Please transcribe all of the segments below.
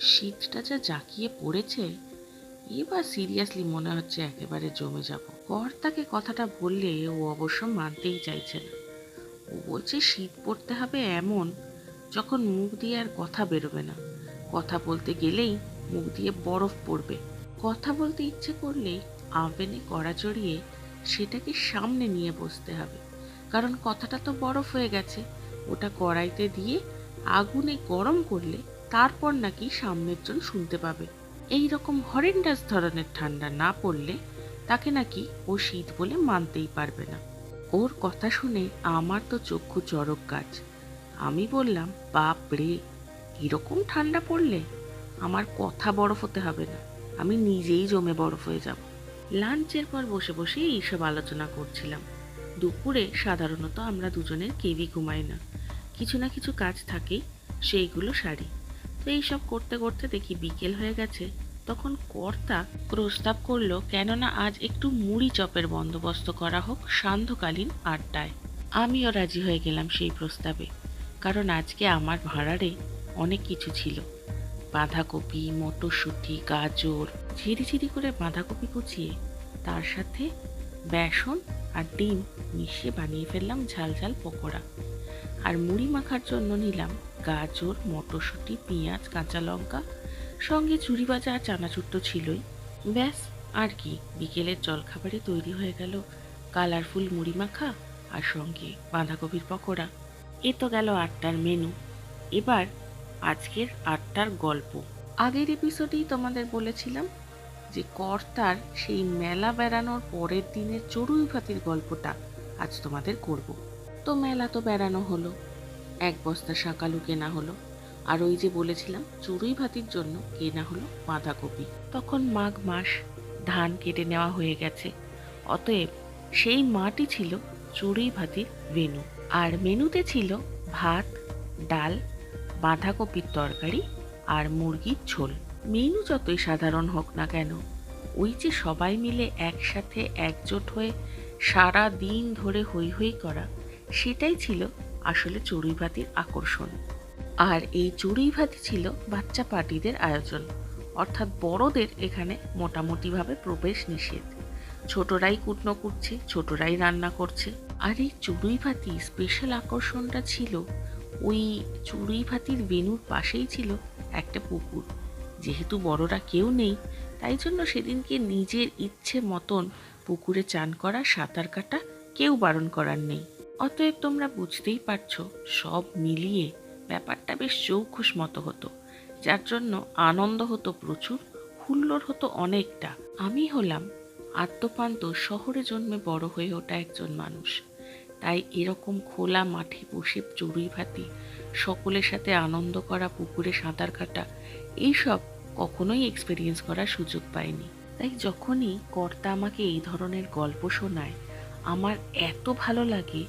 শীতটা যা জাঁকিয়ে পড়েছে, এবার সিরিয়াসলি মনে হচ্ছে একেবারে জমে যাব। কর্তাকে কথাটা বললে ও অবশ্য মানতেই চাইছে না। ও বলছে, শীত পড়তে হবে এমন যখন মুখ দিয়ে আর কথা বেরোবে না। কথা বলতে গেলেই মুখ দিয়ে বরফ পড়বে। কথা বলতে ইচ্ছে করলেই আবেনে কড়া চড়িয়ে সেটাকে সামনে নিয়ে বসতে হবে। কারণ কথাটা তো বরফ হয়ে গেছে। ওটা কড়াইতে দিয়ে আগুনে গরম করলে তারপর নাকি সামনের জন শুনতে পাবে। এই রকম হরেন্ডাস ধরনের ঠান্ডা না পড়লে তাকে নাকি ও শীত বলে মানতেই পারবে না। ওর কথা শুনে আমার তো চক্ষু চরক গাছ। আমি বললাম, বাপ রে এরকম ঠান্ডা পড়লে? আমার কথা বরফ হতে হবে না। আমি নিজেই জমে বরফ হয়ে যাব। লাঞ্চের পর বসে বসে এইসব আলোচনা করছিলাম। দুপুরে সাধারণত আমরা দুজনের কেউই ঘুমাই না। কিছু না কিছু কাজ থাকেই, সেইগুলো সারি। তো এইসব করতে করতে দেখি বিকেল হয়ে গেছে। তখন কর্তা প্রস্তাব করল, কেননা আজ একটু মুড়ি চপের বন্দোবস্ত করা হোক সান্ধ্যকালীন আড্ডায়। আমিও রাজি হয়ে গেলাম সেই প্রস্তাবে, কারণ আজকে আমার ভাড়ারে অনেক কিছু ছিল। বাঁধাকপি, মটরশুঁটি, গাজর, ঝিরি ঝিরি করে বাঁধাকপি কুচিয়ে, তার সাথে বেসন আর ডিম মিশিয়ে বানিয়ে ফেললাম ঝাল ঝাল পকোড়া। আর মুড়ি মাখার জন্য নিলাম গাজর, মটরশুঁটি, পেঁয়াজ, কাঁচা লঙ্কা, সঙ্গে চুরি ভাজা আর চানাচুর তো ছিলই। ব্যাস, আর কি, বিকেলের জলখাবারে তৈরি হয়ে গেল কালারফুল মুড়ি মাখা আর সঙ্গে বাঁধাকপির পকোড়া। এ তো গেল আটটার মেনু। এবার আজকের আটটার গল্প। আগের এপিসোডেই তোমাদের বলেছিলাম যে কর্তার সেই মেলা বেড়ানোর পরের দিনের চড়ুই ভাতির গল্পটা আজ তোমাদের করব। তো মেলা তো বেড়ানো হলো। এক বস্তা শাকালু কেনা হলো। আর ওই যে বলেছিলাম, চড়ুই ভাতির জন্য কেনা হলো বাঁধাকপি। তখন মাঘ মাস, ধান কেটে নেওয়া হয়ে গেছে। অতএব সেই মাটি ছিল চড়ুই ভাতির মেনু আর মেনুতে ছিল ভাত, ডাল, বাঁধাকপির তরকারি আর মুরগির ঝোল। মেনু যতই সাধারণ হোক না কেন, ওই যে সবাই মিলে একসাথে একজোট হয়ে সারা দিন ধরে হই হই করা, সেটাই ছিল আসলে চড়ুই ভাতির আকর্ষণ। আর এই চড়ুই ভাতি ছিল বাচ্চা পার্টিদের আয়োজন, অর্থাৎ বড়দের এখানে মোটামুটিভাবে প্রবেশ নিষেধ। ছোটরাই কুটনো করছে, ছোটরাই রান্না করছে। আর এই চড়ুই ভাতি স্পেশাল আকর্ষণটা ছিল, ওই চড়ুই ভাতির বেনুর পাশেই ছিল একটা পুকুর। যেহেতু বড়রা কেউ নেই, তাই জন্য সেদিনকে নিজের ইচ্ছে মতন পুকুরে চান করা সাঁতার কাটা কেউ বারণ করার নেই। অতএব তোমরা বুঝতেই পারছ, সব মিলিয়ে ব্যাপারটা বেশ চৌখুশ মতো হতো। যার জন্য আনন্দ হতো প্রচুর, হুল্লোড় হতো অনেকটা। আমি হলাম আত্মপান্ত শহরে জন্মে বড় হয়ে ওঠা একজন মানুষ। তাই এরকম খোলা মাঠে বসে চড়ুই ভাতি, সকলের সাথে আনন্দ করা, পুকুরে সাঁতার কাটা, এইসব কখনোই এক্সপিরিয়েন্স করার সুযোগ পাইনি। তাই যখনই কর্তা আমাকে এই ধরনের গল্প শোনায় আমার এত ভালো লাগে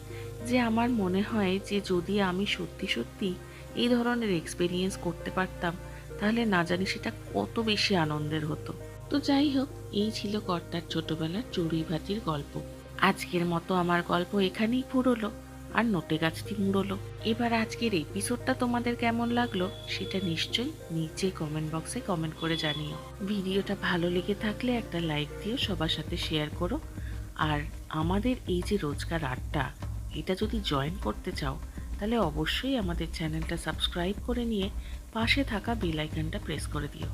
যে আমার মনে হয় যে যদি আমি সত্যি সত্যি এই ধরনের এক্সপিরিয়েন্স করতে পারতাম, তাহলে না জানি সেটা কত বেশি আনন্দের হতো। তো যাই হোক, এই ছিল কর্তার ছোটবেলার চড়ুই ভাতির গল্প। আজকের মতো আমার গল্প এখানেই ফুরলো আর নোটে গাছটি মুড়লো। এবার আজকের এপিসোডটা তোমাদের কেমন লাগল, সেটা নিশ্চয়ই নিচে কমেন্ট বক্সে কমেন্ট করে জানিও। ভিডিওটা ভালো লেগে থাকলে একটা লাইক দিও, সবার সাথে শেয়ার করো আর আমাদের এই যে রোজকার আড্ডা, এটা যদি জয়েন করতে চাও, তাহলে অবশ্যই আমাদের চ্যানেলটা সাবস্ক্রাইব করে নিয়ে পাশে থাকা বেল আইকনটা প্রেস করে দিও।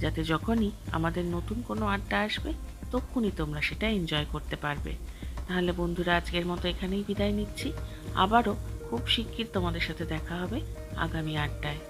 যাতে যখনই আমাদের নতুন কোনো আড্ডা আসবে, তক্ষুনি তোমরা সেটা এনজয় করতে পারবে। তাহলে বন্ধুরা, আজকের মতো এখানেই বিদায় নিচ্ছি। আবারও খুব শিগগির তোমাদের সাথে দেখা হবে আগামী আড্ডায়।